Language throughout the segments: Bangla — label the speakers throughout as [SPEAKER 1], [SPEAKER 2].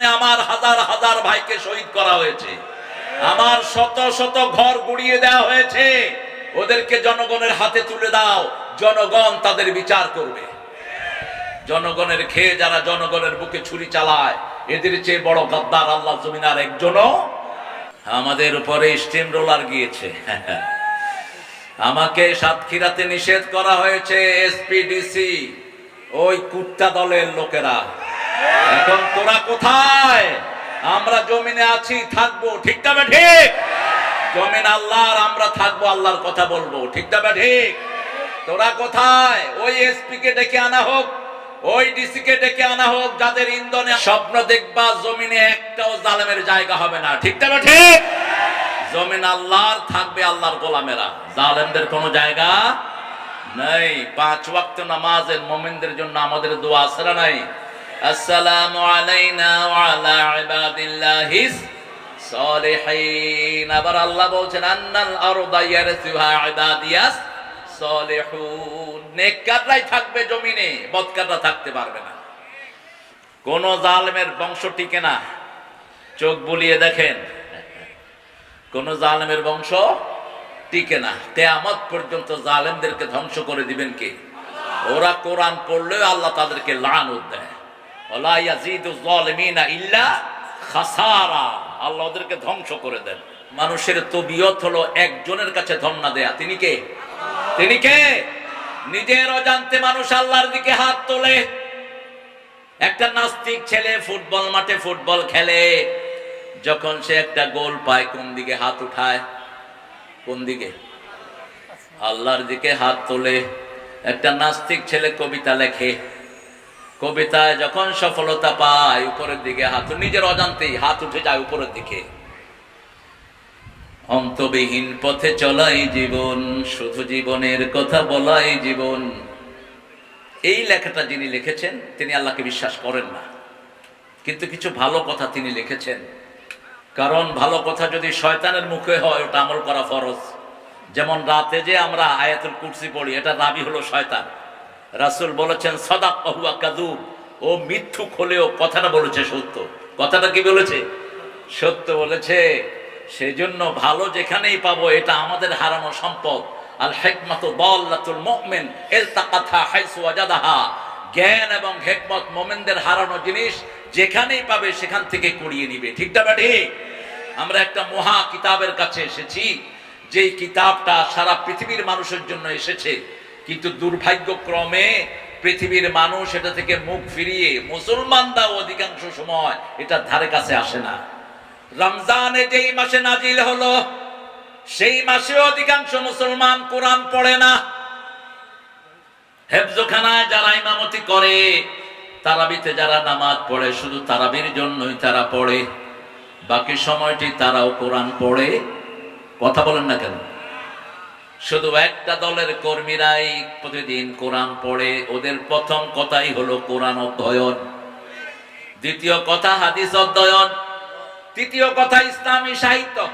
[SPEAKER 1] আমার হাজার হাজার ভাইকে শহীদ করা হয়েছে। আমার শত শত ঘর গুড়িয়ে দেওয়া হয়েছে। ওদেরকে জনগণের হাতে তুলে দাও। জনগণ তাদের বিচার করবে। জনগণের খেয়ে যারা জনগণের বুকে ছুরি চালায়, এদের চেয়ে বড় গাদ্দার আল্লাহ জমিনার একজনও আমাদের উপরে স্টিম রোলার গিয়েছে। আমাকে সাতক্ষীরাতে নিষেধ করা হয়েছে এসপিডিসি। ওই কুত্তা দলের লোকেরা। এখন তোরা কোথায়? আমরা জমিনে আছি, থাকব, ঠিক না ঠিক? জমিন আল্লাহর, আমরা থাকব, আল্লাহর কথা বলব, ঠিক না ঠিক? তোরা কোথায়? ওই এসপি কে ডেকে আনা হোক, ওই ডিসি কে ডেকে আনা হোক, যাদের ইন্ধনে স্বপ্ন দেখবা জমিনে একটাও জালেমের জায়গা হবে না, ঠিক না ঠিক? জমিন আল্লাহর, থাকবে আল্লাহর গোলামেরা। জালেমদের কোনো জায়গা নাই। পাঁচ ওয়াক্ত নামাজের মোমিনদের জন্য আমাদের দোয়া আসরা নাই? আসসালামু আলাইনা ওয়া আলা ইবাদিল্লাহিস সলিহিন। আবার আল্লাহ বলছেন, আন্নাল আরদা ইয়ারসুহা ইবাদিয়াস সলিহুন। নেককাররাই থাকবে জমিনে, বদকাররা থাকতে পারবে না। কোন জালেমের বংশ টিকে না। চোখ বুলিয়ে দেখেন, কোন জালেমের বংশ টিকে না। কেয়ামত পর্যন্ত জালেমদেরকে ধ্বংস করে দিবেন কে? ওরা কোরআন পড়লেও আল্লাহ তাদেরকে লান দেয়। ওলা ইয়াজিদু আল্লাহ ওদেরকে ধ্বংস করে দেন। মানুষের তবিয়ত হলো একজনের কাছে ধন্না দেয়া। তিনি কে? তিনি কে? নিজের অজান্তে মানুষ আল্লাহর দিকে হাত তোলে। একটা নাস্তিক ছেলে ফুটবল মাঠে ফুটবল খেলে। যখন সে একটা গোল পায়, কোন দিকে হাত উঠায়? কোন দিকে? আল্লাহর দিকে হাত তোলে। একটা নাস্তিক ছেলে কবিতা লেখে। কবিতায় যখন সফলতা পায়, উপরের দিকে হাত, নিজের অজান্তেই হাত উঠে যায় উপরের দিকে। অন্তবিহীন পথে চলাই জীবন, শুধু জীবনের কথা বলাই জীবন। এই লেখাটা যিনি লিখেছেন, তিনি আল্লাহকে বিশ্বাস করেন না। কিন্তু কিছু ভালো কথা তিনি লিখেছেন। কারণ ভালো কথা যদি শয়তানের মুখে হয়, ওটা আমল করা ফরজ। যেমন রাতে যে আমরা আয়াতুল কুরসি পড়ি, এটা রাবি হলো শয়তান। রাসূল বলেছেন সদা হুয়া কাদু ও মিথ্যুক হলেও কথাটা বলেছে সত্য। কথাটা কি বলেছে? সত্য বলেছে, সেজন্য ভালো যেখানেই পাবো, এটা আমাদের হারানো সম্পদ। আল হেকমাত দাল্লাতুল মুমিন, ইলতাকাথা হাইসু ওয়াজাদাহা। জ্ঞান এবং হেকমত মোমেনদের হারানো জিনিস যেখানেই পাবে, সেখান থেকে কুড়িয়ে নিবে। ঠিক না ঠিক আমরা একটা মহা কিতাবের কাছে এসেছি, যেই কিতাবটা সারা পৃথিবীর মানুষের জন্য এসেছে। কিন্তু দুর্ভাগ্যক্রমে পৃথিবীর মানুষ এটা থেকে মুখ ফিরিয়ে মুসলমানরা অধিকাংশ সময় এটা ধারে কাছে আসে না। রমজানে যেই মাসে নাজিল হলো, সেই মাসে অধিকাংশ মুসলমান কোরআন পড়ে না। হেফজোখানায় যারা ইমামতি করে, তারাবিতে যারা নামাজ পড়ে, শুধু তারাবির জন্যই তারা পড়ে। বাকি সময়টি তারাও কোরআন পড়ে। কথা বলেন না কেন? শুধু একটা দলের কর্মীরাই প্রতিদিন কোরআন পড়ে, ওদের প্রথম কথাই হলো কোরআন অধ্যয়ন। দ্বিতীয় কথা, হাদিস অধ্যয়ন। তৃতীয় কথা, ইসলামী সাহিত্য।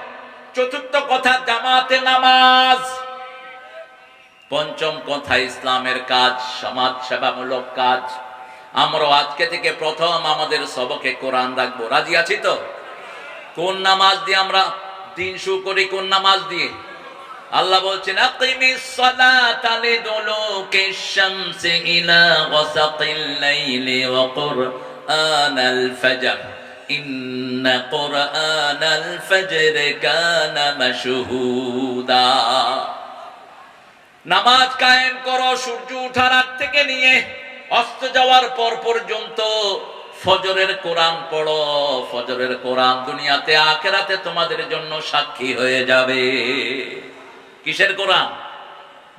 [SPEAKER 1] চতুর্থ কথা, জামাতে নামাজ। পঞ্চম কথা, ইসলামের কাজ সমাজ সেবামূলক কাজ। আমরা আজকে থেকে প্রথম আমাদের সবকে কোরআন রাখব। রাজি আছি তো? কোন নামাজ দিয়ে আমরা দিন শুরু করি, কোন নামাজ দিয়ে? আল্লাহ বলছেন নামাজ কায়েম করো, সূর্য ওঠার আগ থেকে নিয়ে অস্ত যাওয়ার পর পর্যন্ত ফজরের কোরআন পড়ো। ফজরের কোরআন দুনিয়াতে আখেরাতে তোমাদের জন্য সাক্ষী হয়ে যাবে। কিসের কোরআন?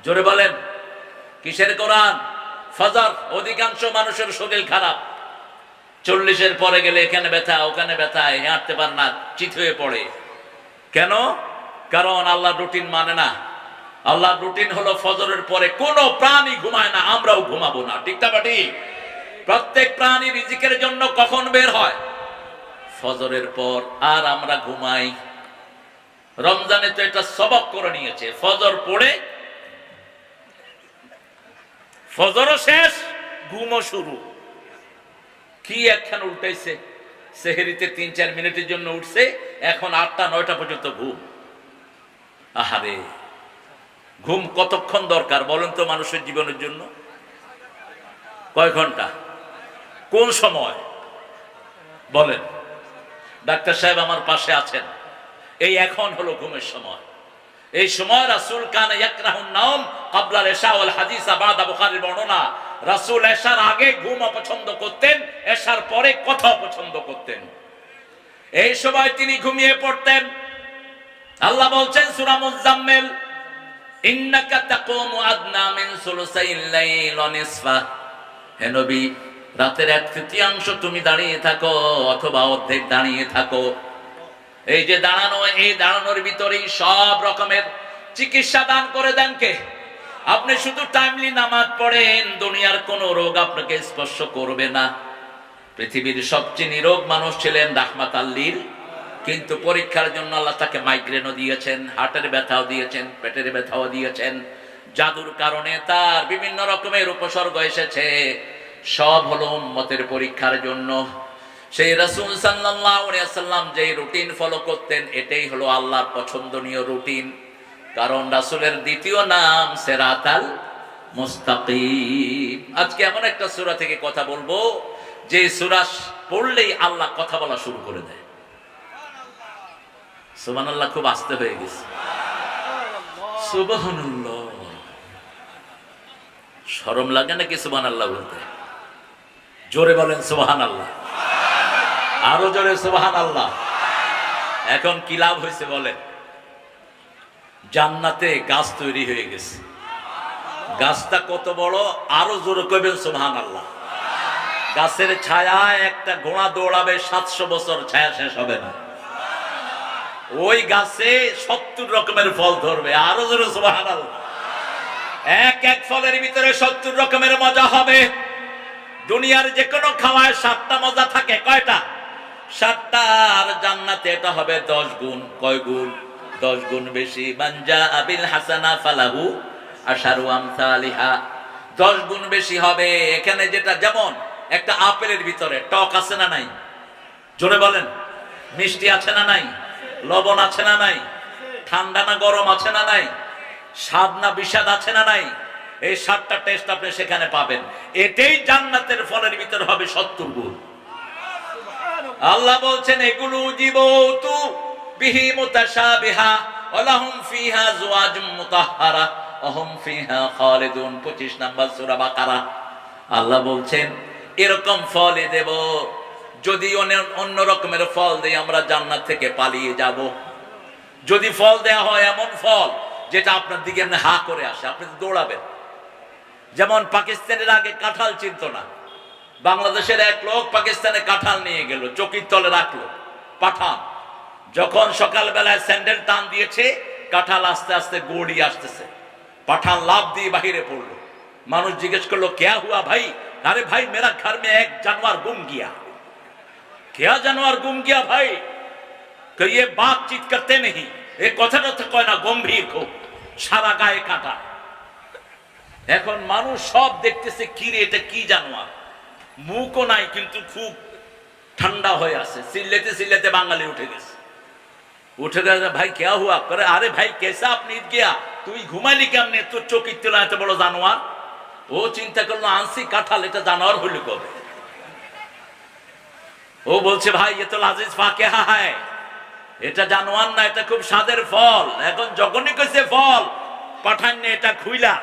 [SPEAKER 1] জোরে বলেন। কিসের কোরআন? ফজর, অধিকাংশ মানুষের শরীর খারাপ। চল্লিশের পরে গেলে এখানে ব্যথা, ওখানে ব্যথা হাঁটতে পার না, চিত হয়ে পড়ে। কেন? কারণ আল্লাহ রুটিন মানে না। আল্লাহ রুটিন হলো ফজরের পরে কোনো প্রাণী ঘুমায় না, আমরাও ঘুমাবো না। ঠিক না বাটি? প্রত্যেক প্রাণী রিজিকের জন্য কখন বের হয়? ফজরের পর আর আমরা ঘুমাই রমজানে তো এটা সবক করে নিয়েছে। ফজর পড়ে, ফজরও শেষ, ঘুমও শুরু। কি একখান উল্টাইছে? সেহেরিতে তিন চার মিনিটের জন্য উঠছে, এখন আটটা, নয়টা পর্যন্ত ঘুম। আহারে, ঘুম কতক্ষণ দরকার বলেন তো মানুষের জীবনের জন্য? কয় ঘণ্টা? কোন সময়? বলেন। ডাক্তার সাহেব আমার পাশে আছেন। এই এখন হলো ঘুমের সময়। এই সময় রাসূল কান ইয়াকরাহুন নাওম ক্বাবলা ইশা ওয়াল হাদিসা বাদা বুখারীর বর্ণনা। রাসূল এশার আগে ঘুম অপছন্দ করতেন, এশার পরে কথা পছন্দ করতেন। এই সময় তিনি ঘুমিয়ে পড়তেন। আল্লাহ বলছেন, সূরা মুজাম্মিল ইন্নাকা তাকুমু আদনা মিন সুলুসাইল লাইল ওয়া হে নবী, রাতের এক তৃতীয়াংশ তুমি দাঁড়িয়ে থাকো অথবা অর্ধেক দাঁড়িয়ে থাকো। এই যে দাঁড়ানো, এই দাঁড়ানোর ভিতরেই সব রকমের চিকিৎসা দান করে দেন কে? আপনি শুধু টাইমলি নামাজ পড়েন, দুনিয়ার কোন রোগ আপনাকে স্পর্শ করবে না। পৃথিবীর সবচেয়ে নিরোগ মানুষ ছিলেন রাহমাত আল্লীর কিন্তু পরীক্ষার জন্য আল্লাহ তাকে মাইগ্রেনও দিয়েছেন হার্টের ব্যথাও দিয়েছেন, পেটের ব্যথাও দিয়েছেন। জাদুর কারণে তার বিভিন্ন রকমের উপসর্গ এসেছে। সব হলো উম্মতের পরীক্ষার জন্য। সেই রাসূল সাল্লাম যে রুটিন ফলো করতেন, এটাই হলো আল্লাহর পছন্দনীয় রুটিন। কারণ রাসূলের দ্বিতীয় নাম সেরাতাল মুস্তাকিম। আজকে এমন একটা সূরা থেকে কথা বলব, যে সূরা পড়লেই আল্লাহ কথা বলা শুরু করে দেয়। সুবহানাল্লাহ, খুব আস্তে হয়ে গেছে। সুবহানাল্লাহ। শরম লাগে নাকি সুবহানাল্লাহ বলতে? জোরে বলেন সুবহানাল্লাহ। আরও জোরে সুবহান আল্লাহ এখন কি লাভ হয়েছে বলেন? জান্নাতে গাছ তৈরি হয়ে গেছে। গাছটা কত বড়? আরও জোরে কইবেন সুবহান আল্লাহ গাছের ছায়া একটা ঘোড়া দৌড়াবে, সাতশো বছর ছায়া শেষ হবে না। ওই গাছে সত্তর রকমের ফল ধরবে, আরও জোরে সুবহান আল্লাহ এক এক ফলের ভিতরে সত্তর রকমের মজা হবে। দুনিয়ার যে কোনো খাওয়ায় সাতটা মজা থাকে, কয়টা? সাতটা আর জান্নাতে এটা হবে দশ গুণ। কয় গুণ? দশ গুণ বেশি। মানজা আবিল হাসানা ফালাহু আশারু আমসালিহা। দশ গুণ বেশি হবে। এখানে যেটা যেমন, একটা আপেলের ভিতরে। টক আছে না নাই? জোরে বলেন। মিষ্টি আছে না নাই? লবণ আছে না নাই? ঠান্ডা না গরম আছে না নাই? স্বাদ না বিষাদ আছে না নাই? এই সাতটা টেস্ট আপনি সেখানে পাবেন। এটাই জান্নাতের ফলের ভিতর হবে সত্তর গুণ। আল্লাহ বলছেন, এগুলো জীবতু বিহি মুতাশাবিহা ওয়ালাহুম ফিহা জুওয়াজুম মুতাহহারা ওয়াহুম ফিহা খালিদুন। 25 নাম্বার সূরা বাকারা। আল্লাহ বলছেন, এরকম ফলে দেব, যদি অন্য রকমের ফল দেই আমরা জান্নাত থেকে পালিয়ে যাব। যদি ফল দেয়া হয় এমন ফল, যেটা আপনার দিকে এমনি হা করে আসে, আপনি দৌড়াবেন। যেমন পাকিস্তানের আগে কাঁঠাল চিনত না বাংলাদেশের এক লোক পাকিস্তানে কাঁঠাল নিয়ে গেল চকির তলে রাখলো পাঠান যখন সকালবেলায় স্যান্ডেল টান দিয়েছে কাঁঠাল আস্তে আস্তে গড়িয়ে আসতেছে পাঠান লাভ দিয়ে বাহিরে পড়লো মানুষ জিজ্ঞেস করলো কেয়া হুয়া ভাই আরে ভাই মেরা ঘর মে এক জানোয়ার গুম গিয়া কেয়া জানোয়ার গুম গিয়া ভাই তো ये बातचीत करते नहीं এই কথাটা তো কয় না গম্ভীর খুব সারা গায়ে কাটা এখন মানুষ সব দেখতেছে কি রে এটা কি জানোয়ার মুখও নাই, কিন্তু খুব ঠান্ডা হয়ে আছে। চিল্লেতে চিল্লেতে বাঙালি উঠে গেছে। উঠে গেছে, ভাই কে হুয়া? করে, আরে ভাই, কেসা আপনি ঈদ গিয়া? তুই ঘুমাইলি কেমনে? তোর চোখ ইত্তলা এত বড় জানোয়ার? ও, চিন্তা করল আনসি কাঁঠাল, এটা জানোয়ার হইল কবে? ও বলছে, ভাই, এ তো লাজিজ ফাঁকে হায় এটা জানোয়ার না, এটা খুব স্বাদের ফল। এখন যখনই কইছে ফল, পাঠান এটা খুইলা।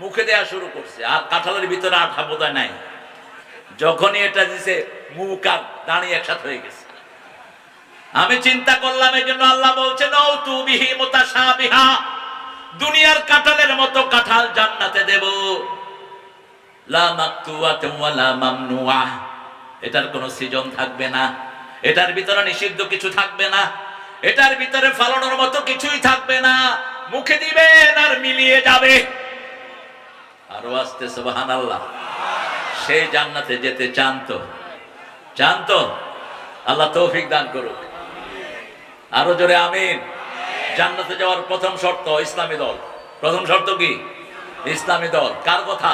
[SPEAKER 1] মুখে দেয়া শুরু করছে, আর কাঁঠালের ভিতরে আঠা বোধহয় নাই। যখনই এটা দিছে, মুখ আর দাঁড়িয়ে একসাথে হয়ে গেছে। আমি চিন্তা করলাম, এই জন্য আল্লাহ বলছেন ও তু বিহি মুতাশাবিহা, দুনিয়ার কাঁঠালের মতো কাঁঠাল জান্নাতে দেব। লা মাকতুয়াতুন ওয়া লা মামনুআ এটার কোনো সৃজন থাকবে না। এটার ভিতরে নিষিদ্ধ কিছু থাকবে না। এটার ভিতরে ফালানোর মতো কিছুই থাকবে না। মুখে দিবেন আর মিলিয়ে যাবে। আরও আসতে সুবহান আল্লাহ সেই জান্নাতে যেতে চান তো চান তো আল্লাহ তৌফিক দান করুক। আরও জোরে আমিন। জান্নাতে যাওয়ার প্রথম শর্ত ইসলামী দল। প্রথম শর্ত কি? ইসলামী দল। কার কথা?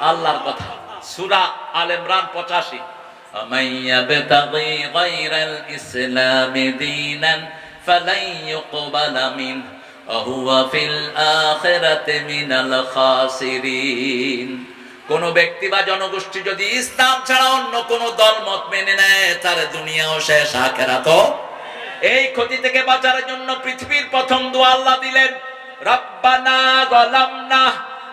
[SPEAKER 1] আল্লাহর কথা। সুরা আল ইমরান পঁচাশি। ইসলামী يبتغي غير الإسلام دينا فلن يقبل منه وهو في الآخرة من الخاسرين কোন ব্যক্তি বা জনগোষ্ঠী যদি ইসলাম ছাড়া অন্য কোন দলমত মেনে নেয় তার দুনিয়াও শেষ আখেরাতও এই ক্ষতি থেকে বাঁচার জন্য পৃথিবীর প্রথম দোয়া আল্লাহ দিলেন রব্বানা গলামনা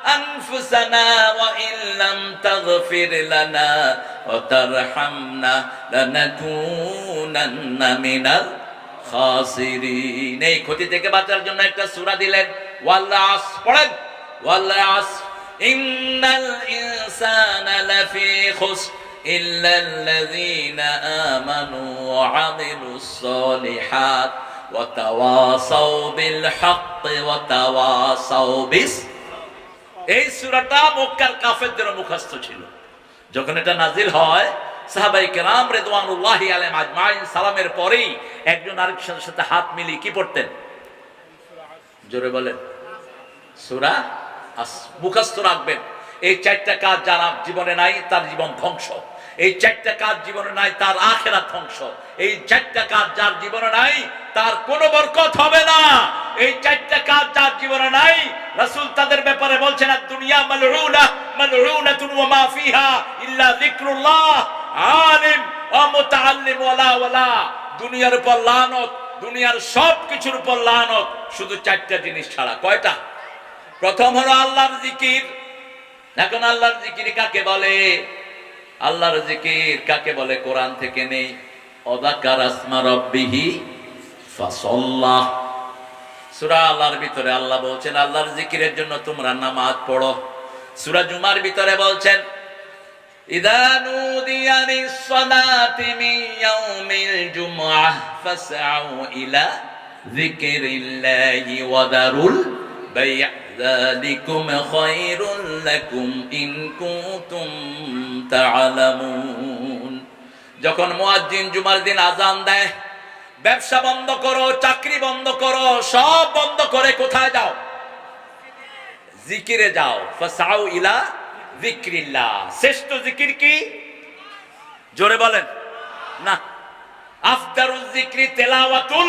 [SPEAKER 1] أنفسنا وإن لم تغفر لنا وترحمنا لنكونن من الخاسرين এই ক্ষতি থেকে বাঁচার জন্য একটা সূরা দিলেন ওয়াল্লাস পড়েন ওয়াল্লাস ইন্নাল ইনসানা লাফি খুসর إلا الذين آمنوا وعملوا الصالحات وتواصوا بالحق وتواصوا بالصبر এই সূরাটা মক্কার কাফেরদের মুখস্থ ছিল যখন এটা নাজিল হয় সাহাবাই কেরাম রেদওয়ানুল্লাহি আলাইহিম আজমাইন সালামের পরেই একজন আরেকজনের সাথে হাত মিলিয়ে কি পড়তেন জোরে বলেন সূরা আস- মুখস্থ রাখবেন। এই চারটা কাজ যার জীবনে নাই, তার জীবন ধ্বংস। এই চারটা কাজ জীবনে নাই, তার আখেরা ধ্বংস। এই চারটা কাজ যার জীবনে নাই, তার কোনো বরকত হবে না। এই চারটা কাজ যার জীবনে নাই, রাসূল তাদের ব্যাপারে বলছেন আর দুনিয়া মালউনা, মালউনাতুন ওয়া মা ফিহা ইল্লা যিকরুল্লাহ। আলিম ওয়া মুতাআল্লিম ওয়ালা ওয়ালা। দুনিয়ার উপর লানত, দুনিয়ার সব কিছুর উপর লানত। শুধু চারটা জিনিস ছাড়া। কয়টা? প্রথম হলো আল্লাহর জিকির। এখন আল্লাহর জিকির কাকে বলে? আল্লাহর জিকির কাকে বলে? কোরআন থেকে নেই। অদাকার আসমা রব্বিহি ফাসল্লাহ। সুরা আল্লাহর ভিতরে আল্লাহ বলছেন, আল্লাহর জিকিরের জন্য তোমরা নামাজ পড়ো। সুরা জুমার ভিতরে বলছেন ইলা জিকির জিকিরিল্লাহি ওয়াদারুল বাইয়া يوم الجمعة فاسعوا إلى ذكر الله وذروا البيع ذلكم خير لكم إن كنتم تعلمون যখন মুয়াজ্জিন জুমার দিন আজান দেয় ব্যবসা বন্ধ করো চাকরি বন্ধ করো সব বন্ধ করে কোথায় যাও জিকিরে যাও ফাসাউ ইলা যিকরিল্লাহ শ্রেষ্ঠ জিকির কি জোরে বলেন না আফদারুল যিকরি তেলাওয়াতুল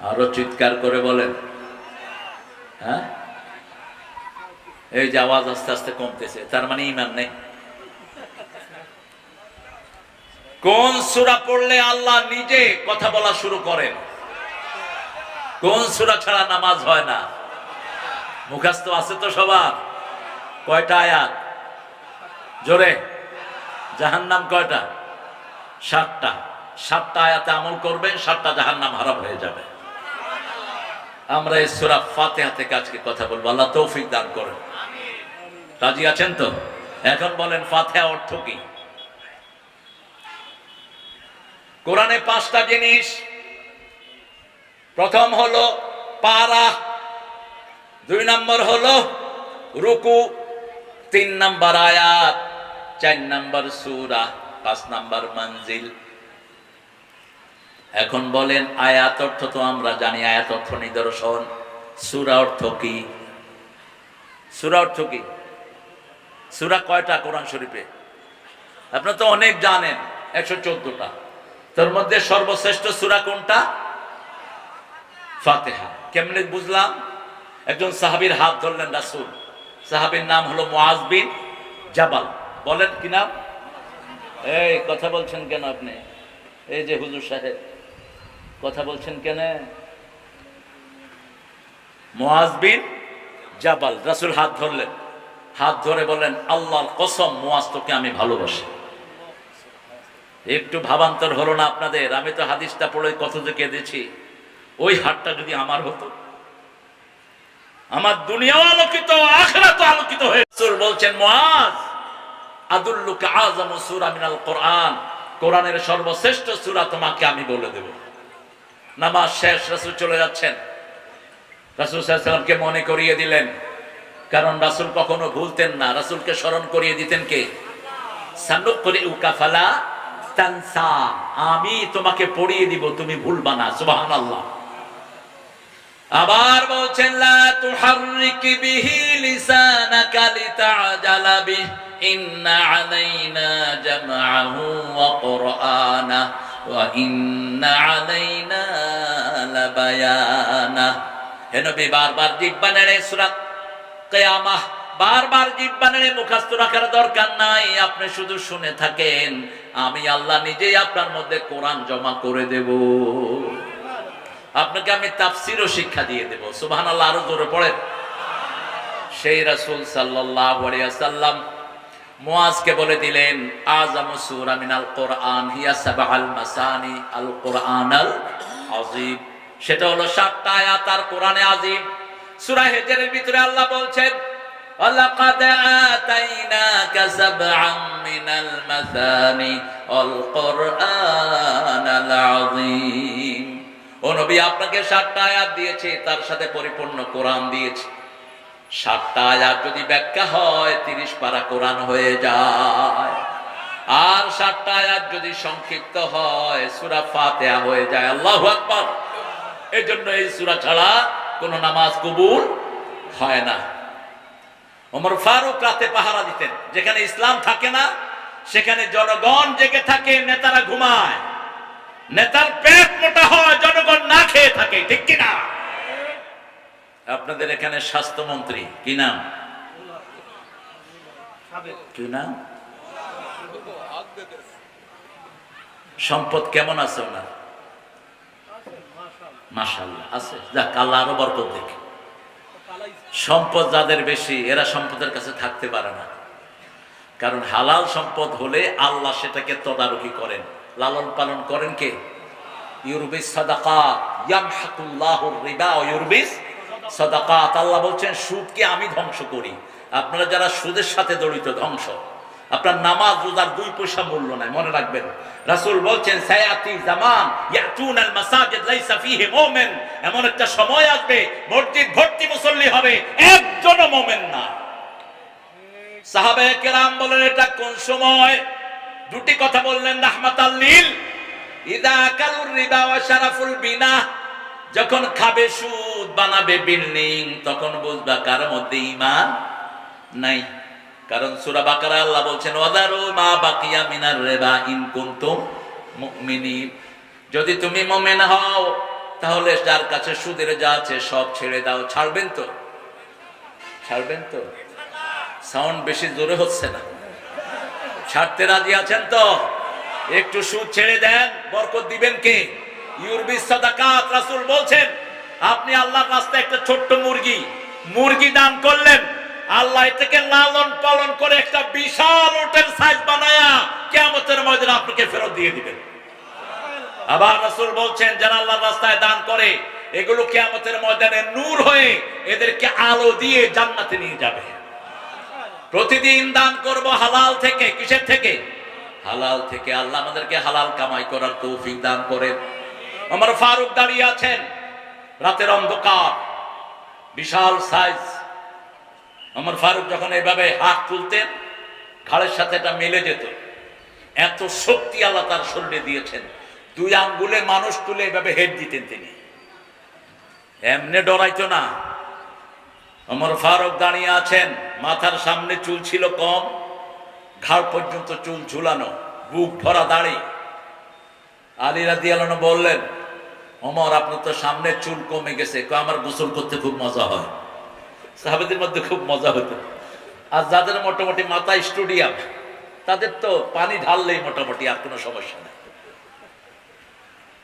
[SPEAKER 1] আরও চিৎকার করে বলেন। হ্যাঁ? এই যে আওয়াজ আস্তে আস্তে কমতেছে, তার মানে ইমান নেই। কোন সূরা পড়লে আল্লাহ নিজে কথা বলা শুরু করেন? কোন সূরা ছাড়া নামাজ হয় না? মুখাস্ত আছে তো সবার? কয়টা আয়াত? জোরে। জাহান নাম কয়টা? সাতটা। সাতটা আয়াতে আমল করবেন, সাতটা জাহান নাম হারাম হয়ে যাবে। আমরা এই সূরা ফাতিহা থেকে আজকে কথা বলব। আল্লাহ তৌফিক দান করেন। রাজি আছেন তো? এখন বলেন, ফাতিহা অর্থ কি? কোরআনে পাঁচটা জিনিস। প্রথম হলো পারা, দুই নম্বর হলো রুকু, তিন নম্বর আয়াত, চার নম্বর সুরা, পাঁচ নম্বর মঞ্জিল। এখন বলেন, আয়াত অর্থ তো আমরা জানি, আয়াত অর্থ নিদর্শন। সুরা অর্থ কি? সুরা অর্থ কি? সুরা কয়টা কোরআন শরীফে? আপনারা তো অনেক জানেন, একশো চোদ্দটা। তোর মধ্যে সর্বশ্রেষ্ঠ সুরা কোনটা? ফাতেহা। কেমনে বুঝলাম? একজন সাহাবীর হাত ধরলেন রাসুল। সাহাবীর নাম হলো মুআজ বিন জাবাল। বলেন কি নাম? এই, কথা বলছেন কেন আপনি? এই যে হুজুর সাহেব। কথা বলছেন কেন? মুআজ বিন জাবাল, রাসূল হাত ধরলেন। হাত ধরে বলেন আল্লাহর কসম, মুআজ তোকে আমি ভালোবাসি। একটু ভাবান্তর হলো না আপনাদের, আমি তো হাদিসটা পড়ে কত যে কেঁদেছি। ওই হাতটা যদি আমার হতো? আমার দুনিয়াও আলোকিত আখরা তো আলোকিত হয়ে বলছেন, মুআজ, আদুল্লুকা আজম সূরা মিনাল কোরআন। কোরআনের সর্বশ্রেষ্ঠ সূরা তোমাকে আমি বলে দেব। নামাজ শেষ, রাসূল চলে যাচ্ছেন। রাসূল সাল্লামকে মনে করিয়ে দিলেন, কারণ রাসূল কখনো ভুলতেন না। রাসূলকে স্মরণ করিয়ে দিতেন কে? আমি তোমাকে পড়িয়ে দিব, তুমি ভুলবা না। সুবহানাল্লাহ। আবার বলছেন আলাইনা জামআহু বারবার বারবার রাখার দরকার নাই, আপনি শুধু শুনে থাকেন, আমি আল্লাহ নিজেই আপনার মধ্যে কোরআন জমা করে দেব। আপনাকে আমি তাফসিরও শিক্ষা দিয়ে দেব। সুবহান আল্লাহ আরও জোরে পড়েন। সেই রাসূল আলাইহি সাল্লাম মুআজকে বলে দিলেন আযামু সূরা মিনাল কোরআন হিয়া সাবআল মাসানি আল কোরআনাল আযীম সেটা হলো সাতটা আয়াত আর কোরআনে আযীম সূরা হিজরের ভিতরে আল্লাহ বলছেন وَلَقَدْ آتَيْنَاكَ سَبْعًا مِنَ الْمَثَانِ وَالْقُرْآنَ الْعَظِيمَ ও নবী আপনাকে সাতটা আয়াত দিয়েছে তার সাথে পরিপূর্ণ কোরআন দিয়েছে সাতটা আয়াত যদি ব্যাখ্যা হয়, তিরিশ পারা কোরআন হয়ে যায়। আর সাতটা আয়াত যদি সংক্ষিপ্ত হয়, সুরা ফাতেহা হয়ে যায়। আল্লাহ আকবার। এই জন্য এই সুরা ছাড়া কোন নামাজ কবুল হয় না। ওমর ফারুক রাতে পাহারা দিতেন। যেখানে ইসলাম থাকে না, সেখানে জনগণ জেগে থাকে, নেতারা ঘুমায়। নেতার পেট মোটা হয়, জনগণ না খেয়ে থাকে, ঠিক কিনা? আপনাদের এখানে স্বাস্থ্যমন্ত্রী, কি নাম? কি নাম? সম্পদ কেমন আছে ওনার? সম্পদ যাদের বেশি, এরা সম্পদের কাছে থাকতে পারে না। কারণ হালাল সম্পদ হলে আল্লাহ সেটাকে তদারকি করেন। লালন পালন করেন কে? ইউরবিস রিবা ইউরবিস সাদাকাত, আল্লাহ বলছেন, সুদকে আমি ধ্বংস করি। আপনারা যারা সুদের সাথে জড়িত, ধ্বংস। আপনার নামাজ, রোজার দুই পয়সা মূল্য নাই, মনে রাখবেন। রাসূল বলছেন, সায়াতি জামান ইয়াতুনাল মাসাজিদ লাইসা ফিহি মুমিন। এমন একটা সময় আসবে, মসজিদ ভর্তি মুসল্লি হবে, একজনও মুমিন না। সাহাবে কেরাম বলেন, এটা কোন সময়? দুটি কথা বললেন, রাহমাতাল লিল। ইদা কালুর রিবা ওয়া শারাফুল বিনা। যখন খাবে সুদ, বানাবে বিল্ডিং তখন বুঝবা কার মধ্যে ইমান নাই। কারণ সুরা বাকারা আল্লাহ বলছেন, ওয়াদারু মা বাকিয়া মিনার রিবা ইন কুনতুম যদি তুমি মুমিন হও, তাহলে যার কাছে সুদের যা আছে সব ছেড়ে দাও। ছাড়বেন তো? ছাড়বেন তো? সাউন্ড বেশি জোরে হচ্ছে না। ছাড়তে রাজি আছেন তো? একটু সুদ ছেড়ে দেন, বরকত দিবেন কে? রাসূল বলছেন, আপনি আল্লাহর রাস্তায় একটা ছোট্ট মুরগি মুরগি দান করলেন, আল্লাহ এটাকে লালন পালন করে একটা বিশাল ওটের সাইজ বানায়া কিয়ামতের ময়দানে আপনাকে ফেরত দিয়ে দিবেন। আবার রাসূল বলছেন, যারা আল্লাহর রাস্তায় দান করে, এগুলো কিয়ামতের ময়দানে নূর হয়ে এদেরকে আলো দিয়ে জান্নাতে নিয়ে যাবে। প্রতিদিন দান করব হালাল থেকে, কিসের থেকে? হালাল থেকে আল্লাহ আমাদেরকে হালাল কামাই করার তৌফিক দান করেন। আমার ফারুক দাঁড়িয়ে আছেন। রাতের অন্ধকার, বিশাল সাইজ আমার ফারুক যখন এইভাবে হাত তুলতেন, ঘাড়ের সাথে এটা মিলে যেত। এত শক্তি আল্লাহ তার শরীরে দিয়েছেন। দুই আঙ্গুলে মানুষ তুলে এভাবে হেড দিতেন তিনি। এমনে ডরাইতো না। অমর ফারুক দাঁড়িয়ে আছেন, মাথার সামনে চুল ছিল কম, ঘাড় পর্যন্ত চুল ঝুলানো, বুক ভরা দাড়ি। আলী রাদি বললেন অমর আপনার তো সামনে চুল কমে গেছে। আমার গোসল করতে খুব মজা হয়। সাহাবেদের মধ্যে খুব মজা হতো। আর যাদের মোটামুটি মাথা স্টুডিয়াম, তাদের তো পানি ঢাললেই মোটামুটি আর কোনো সমস্যা নেই।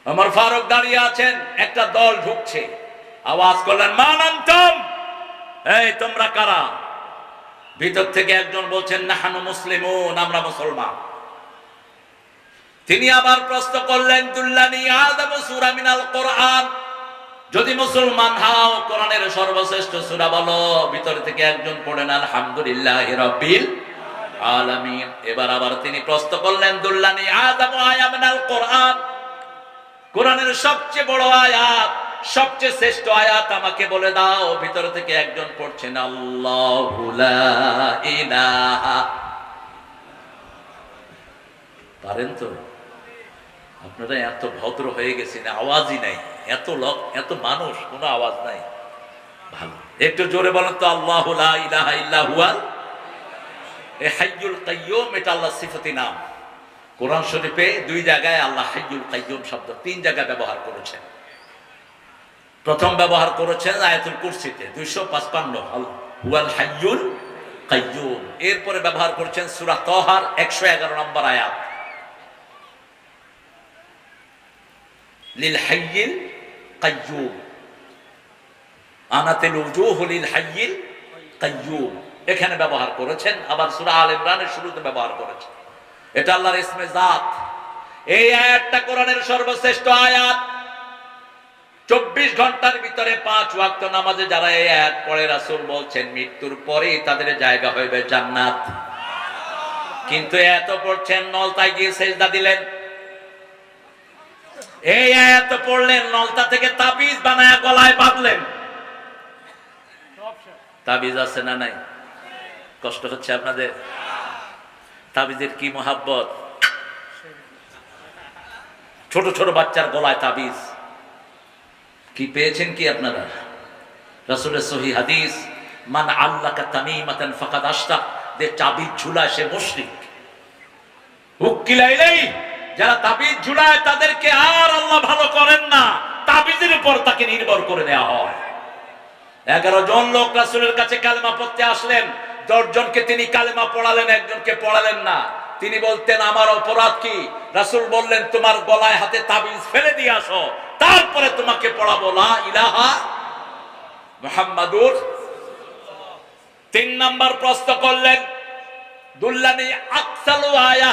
[SPEAKER 1] আমার ফারুক দাঁড়িয়ে আছেন, একটা দল ঢুকছে। আওয়াজ করলেন মানান্তম এই, তোমরা কারা? ভিতর থেকে একজন বলছেন, নাহানু মুসলিমুন, আমরা মুসলমান। তিনি আবার প্রশ্ন করলেন আদম সূরা মিনাল কোরআন। যদি মুসলমান, হাও, কোরআনের সর্বশ্রেষ্ঠ সূরা বলো। ভিতর থেকে একজন পড়েন, আলহামদুলিল্লাহ রাব্বিল আলামিন। এবার আবার তিনি প্রশ্ন করলেন, দুল্লানি আদম কোরআন? কোরআনের সবচেয়ে বড় আয়াত, সবচেয়ে শ্রেষ্ঠ আয়াত আমাকে বলে দাও। ভিতর থেকে একজন পড়ছেন, আল্লাহু পারেন তো? আপনারা এত ভদ্র হয়ে গেছেন, আওয়াজই নাই। এত লোক, এত মানুষ, কোনো আওয়াজ নাই। ভালো। একটু জোরে বলেন তো, আল্লাহ আল্লাহ সিফতি নাম। কোরআন শরীফে দুই জায়গায় আল্লাহ কাইয়ুম শব্দ, তিন জায়গায় ব্যবহার করেছেন। প্রথম ব্যবহার করেছেন আয়াতুল কুরসিতে, দুইশো পাঁচপান্ন হুয়াল হাইয়ুল কাইয়ুম। এরপরে ব্যবহার করেছেন সূরা তহার, একশো এগারো নম্বর আয়াত। লিল হাইয়িল কাইয়ুম আনাতিল লিল হাইয়িল কাইয়ুম এখানে ব্যবহার করেছেন, আবার সূরা আল ইমরানের শুরুতে ব্যবহার করেছেন। এটা আল্লাহর ইসমে জাত। এই আয়াতটা কোরআনের সর্বশ্রেষ্ঠ আয়াত। চব্বিশ ঘণ্টার ভিতরে পাঁচ ওয়াক্ত নামাজে যারা এই আয়াত পড়ে, রাসূল বলছেন, মৃত্যুর পরে তাদের জায়গা হইবে জান্নাত। কিন্তু এত পড়ছেন, নলতায় গিয়ে সেজদা দিলেন। এই আয়াত পড়লেন, নলতা থেকে তাবিজ বানায় গলায় বাঁধলেন। তাবিজ আছে না নাই? কষ্ট হচ্ছে আপনাদের? তাবিজের কি মহাব্বত? ছোট ছোট বাচ্চার গলায় তাবিজ। কি পেয়েছেন কি আপনারা? রাসূলের সহি হাদিস, মান আল্লাকা তামিমাতান ফাকাদ আশরাক যে তাবিজ ঝুলায় সে মুশরিক। উকিলাইলেই যারা তাবিজ ঝুলায় তাদেরকে আর আল্লাহ ভালো করেন না, তাবিজের উপর তাকে নির্ভর করে দেওয়া হয়। এগারো জন লোক রাসূলের কাছে কালেমা পড়তে আসলেন। দশ জনকে তিনি কালেমা পড়ালেন, একজনকে পড়ালেন না। তিনি বলতেন, আমার অপরাধ কি? রাসূল বললেন, তোমার গলায় হাতে তাবিজ ফেলে দিয়ে আসো, তারপরে তোমাকে পড়াবো লা ইলাহা মুহাম্মাদুর তিন নাম্বার প্রশ্ন করলেন দুল্লানি আকসালু আয়া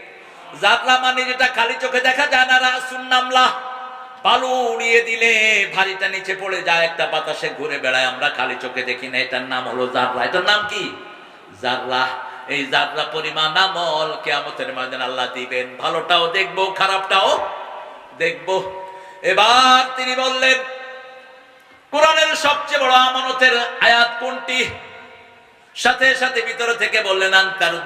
[SPEAKER 1] যাত্রা মানে যেটা খালি চোখে দেখা যায় না রাসুন নামলা। বালু উড়িয়ে দিলে ভারীটা নিচে পড়ে যায়, একটা বাতাসে ঘুরে বেড়ায়। আমরা খালি চোখে দেখি না, এটার নাম হলো জারলা এটার নাম কি? জারলা এই জারলা পরিমাণ আমল কেয়ামতের ময়দান আল্লাহ দিবেন। ভালোটাও দেখব, খারাপটাও দেখব। এবার তিনি বললেন, কোরআনের সবচেয়ে বড় আমানতের আয়াত কোনটি? সাথে সাথে ভিতরে থেকে বললেন আনকার